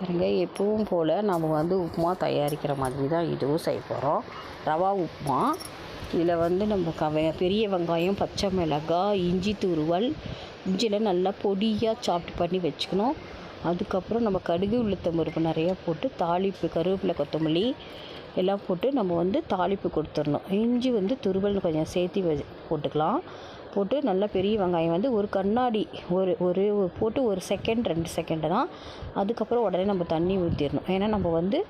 பாருங்க எப்பவும் போல் நம்ம வந்து உப்புமா தயாரிக்கிற மாதிரி தான் இதுவும் செய்ய போகிறோம் ரவா உப்புமா. இதில் வந்து நம்ம கவ பெரிய வெங்காயம் பச்சை மிளகாய் இஞ்சி துருவல் இஞ்சியில் நல்லா பொடியாக சாப்பிட்டு பண்ணி வச்சுக்கணும். அதுக்கப்புறம் நம்ம கடுகு உளுத்தம் பருப்பு நிறையா போட்டு தாளிப்பு கருவேப்பிலை கொத்தமல்லி எல்லாம் போட்டு நம்ம வந்து தாளிப்பு கொடுத்துடணும். இஞ்சி வந்து துருவல் கொஞ்சம் சேர்த்து வ- போட்டுக்கலாம். போட்டு நல்லா பெரிய வெங்காயம் வந்து ஒரு கண்ணாடி ஒரு ஒரு போட்டு ஒரு செகண்ட் ரெண்டு செகண்டு தான். அதுக்கப்புறம் உடனே நம்ம தண்ணி ஊற்றிடணும் ஏன்னா நம்ம வந்து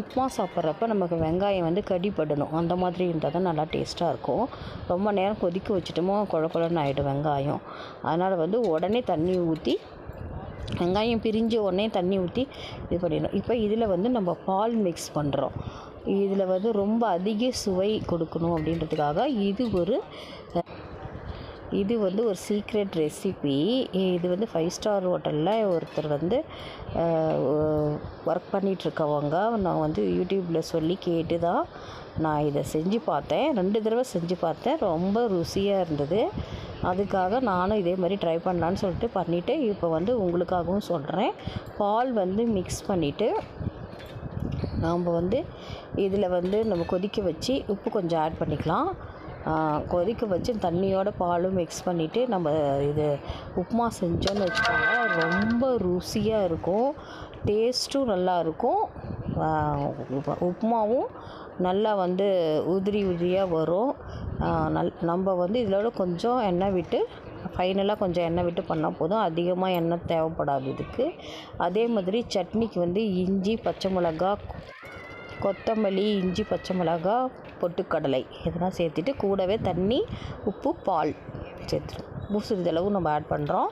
உப்புமா சாப்பிட்றப்ப நமக்கு வெங்காயம் வந்து கடிப்படணும் அந்த மாதிரி இருந்தால் தான் நல்லா டேஸ்ட்டாக இருக்கும். ரொம்ப நேரம் கொதிக்க வச்சுட்டோமோ குழ ஆகிடும் வெங்காயம். அதனால் வந்து உடனே தண்ணி ஊற்றி வெங்காயம் பிரிஞ்ச உடனே தண்ணி ஊற்றி இது பண்ணிடணும். இப்போ இதில் வந்து நம்ம பால் மிக்ஸ் பண்ணுறோம் இதில் வந்து ரொம்ப அதிக சுவை கொடுக்கணும் அப்படின்றதுக்காக இது ஒரு இது வந்து ஒரு சீக்ரெட் ரெசிபி இது வந்து ஃபைவ் ஸ்டார் ஹோட்டலில் ஒருத்தர் வந்து ஒர்க் பண்ணிகிட்ருக்கவங்க நான் வந்து யூடியூப்பில் சொல்லி கேட்டு தான் நான் இதை செஞ்சு பார்த்தேன். ரெண்டு தடவை செஞ்சு பார்த்தேன். ரொம்ப ருசியாக இருந்தது. அதுக்காக நானும் இதே மாதிரி ட்ரை பண்ணலான்னு சொல்லிட்டு பண்ணிவிட்டு இப்போ வந்து உங்களுக்காகவும் சொல்கிறேன் பால் வந்து மிக்ஸ் பண்ணிவிட்டு நாம் வந்து இதில் வந்து நம்ம கொதிக்க வச்சு உப்பு கொஞ்சம் ஆட் பண்ணிக்கலாம். கொதிக்க வச்சு தண்ணியோட பாலும் மிக்ஸ் பண்ணிவிட்டு நம்ம இது உப்புமா செஞ்சோன்னு வச்சுக்கோங்க ரொம்ப ருசியாக இருக்கும். டேஸ்ட்டும் நல்லாயிருக்கும் உப்புமாவும் நல்லா வந்து உதிரி உதிரியாக வரும். நல் நம்ம வந்து இதோட கொஞ்சம் எண்ணெய் விட்டு ஃபைனலாக கொஞ்சம் எண்ணெய் விட்டு பண்ணால் போதும். அதிகமாக எண்ணெய் தேவைப்படாது இதுக்கு. அதே மாதிரி சட்னிக்கு வந்து இஞ்சி பச்சை மிளகா கொத்தமல்லி இஞ்சி பச்சை மிளகா பொட்டுக்கடலை இதெல்லாம் சேர்த்துட்டு கூடவே தண்ணி உப்பு பால் சேர்த்துடும் உப்பு சிறிதளவு நம்ம ஆட் பண்ணுறோம்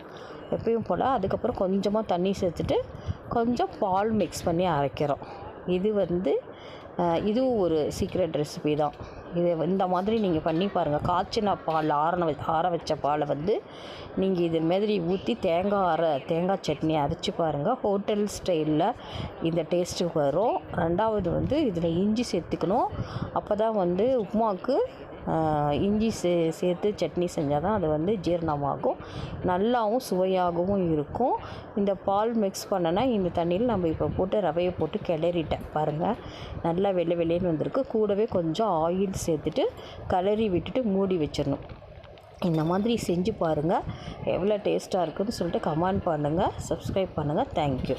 எப்பயும் போல் அதுக்கப்புறம் கொஞ்சமாக தண்ணி சேர்த்துட்டு கொஞ்சம் பால் மிக்ஸ் பண்ணி அரைக்கிறோம். இது வந்து இதுவும் ஒரு சீக்ரெட் ரெசிபி தான். இது இந்த மாதிரி நீங்கள் பண்ணி பாருங்கள் காய்ச்சின பால் ஆறன வ ஆற வச்ச பாலை வந்து நீங்கள் இது மாதிரி ஊற்றி தேங்காய் அரை தேங்காய் சட்னி அரைச்சி பாருங்கள் ஹோட்டல் ஸ்டைலில் இந்த டேஸ்ட்டு வரும். ரெண்டாவது வந்து இதில் இஞ்சி சேர்த்துக்கணும். அப்போ தான் வந்து உப்புமாவுக்கு இஞ்சி சே சேர்த்து சட்னி செஞ்சால் தான் அது வந்து ஜீரணமாகும். நல்லாவும் சுவையாகவும் இருக்கும். இந்த பால் மிக்ஸ் பண்ணனா இந்த தண்ணியில் நம்ம இப்போ போட்டு ரவையை போட்டு கிளறிட்டேன். பாருங்கள் நல்லா வெள்ளை வெள்ளைன்னு வந்திருக்கு. கூடவே கொஞ்சம் ஆயில் சேர்த்துட்டு கிளறி விட்டுட்டு மூடி வச்சிடணும். இந்த மாதிரி செஞ்சு பாருங்கள் எவ்வளோ டேஸ்ட்டாக இருக்குன்னு சொல்லிட்டு கமெண்ட் பண்ணுங்கள் சப்ஸ்கிரைப் பண்ணுங்கள் தேங்க்யூ